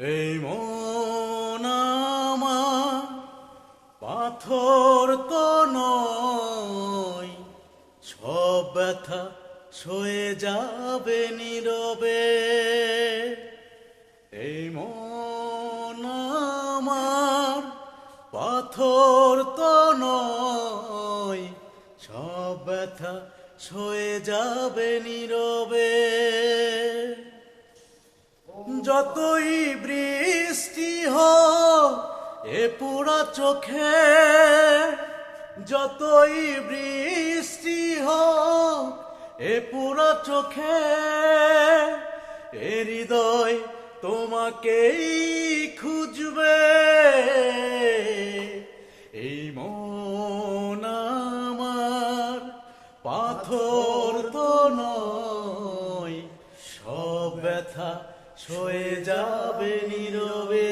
এই মন পাথর তো নয়, সব ব্যথা সয়ে যাবে নীরবে। এই মনামার পাথর তো নয়, সব ব্যথা সয়ে যাবে নীরবে। যতই বৃষ্টি হোক, এ পুরা চোখে যতই বৃষ্টি হোক, এ পুরা চোখে এ হৃদয় তোমাকেই খুঁজবে। এই মন আমার পাথর তো নয়, সব ব্যথা সয়ে যাবে নীরবে।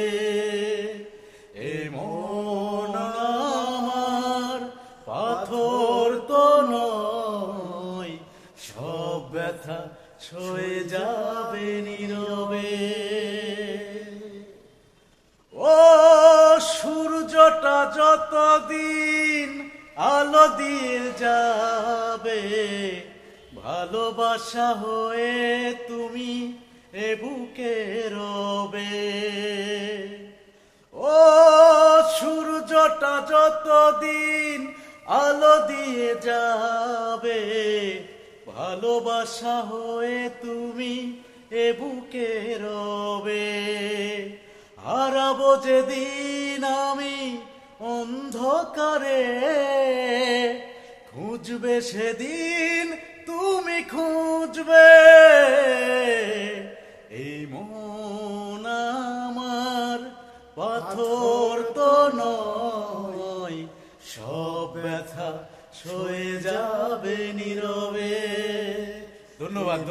এ মন আমার পাথর তো নয়, সব ব্যথা সয়ে যাবে নীরবে। ও সূর্যটা যতদিন আলো দিয়ে যাবে, ভালোবাসা হয়ে তুমি এ বুকে রবে। ও সূর্যটা যতদিন আলো দিয়ে যাবে, ভালোবাসা হয়ে তুমি এ বুকে রবে। হারাবো যেদিন আমি অন্ধকারে, খুঁজবে সেদিন তুমি খুঁজবে। মন পাথর তো নয় সব ব্যথা সয়ে যাবে নীরবে। ধন্যবাদ।